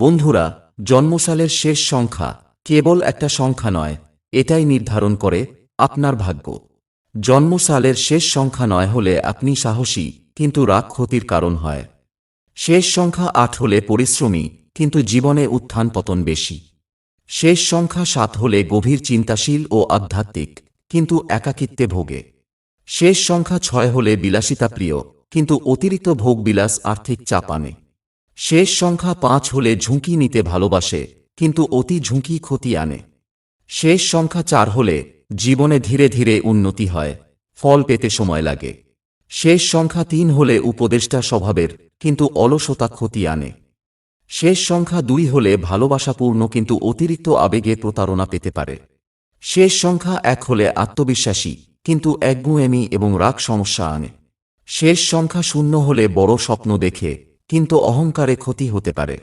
বন্ধুরা, জন্মসালের শেষ সংখ্যা কেবল একটা সংখ্যা নয়, এটাই নির্ধারণ করে আপনার ভাগ্য। জন্মসালের শেষ সংখ্যা নয় হলে আপনি সাহসী, কিন্তু রাগ ক্ষতির কারণ হয়। শেষ সংখ্যা আট হলে পরিশ্রমী, কিন্তু জীবনে উত্থান পতন বেশি। শেষ সংখ্যা সাত হলে গভীর চিন্তাশীল ও আধ্যাত্মিক, কিন্তু একাকিত্বে ভোগে। শেষ সংখ্যা ছয় হলে বিলাসিতা প্রিয় কিন্তু অতিরিক্ত ভোগবিলাস আর্থিক চাপ আনে। শেষ সংখ্যা পাঁচ হলে ঝুঁকি নিতে ভালোবাসে, কিন্তু অতি ঝুঁকি ক্ষতি আনে। শেষ সংখ্যা চার হলে জীবনে ধীরে ধীরে উন্নতি হয়, ফল পেতে সময় লাগে। শেষ সংখ্যা তিন হলে উপদেষ্টা স্বভাবের, কিন্তু অলসতা ক্ষতি আনে। শেষ সংখ্যা দুই হলে ভালোবাসাপূর্ণ, কিন্তু অতিরিক্ত আবেগে প্রতারণা পেতে পারে। শেষ সংখ্যা এক হলে আত্মবিশ্বাসী, কিন্তু একগুঁয়েমি এবং রাগ সমস্যা আনে। শেষ সংখ্যা শূন্য হলে বড় স্বপ্ন দেখে কিন্তু অহংকারে ক্ষতি হতে পারে।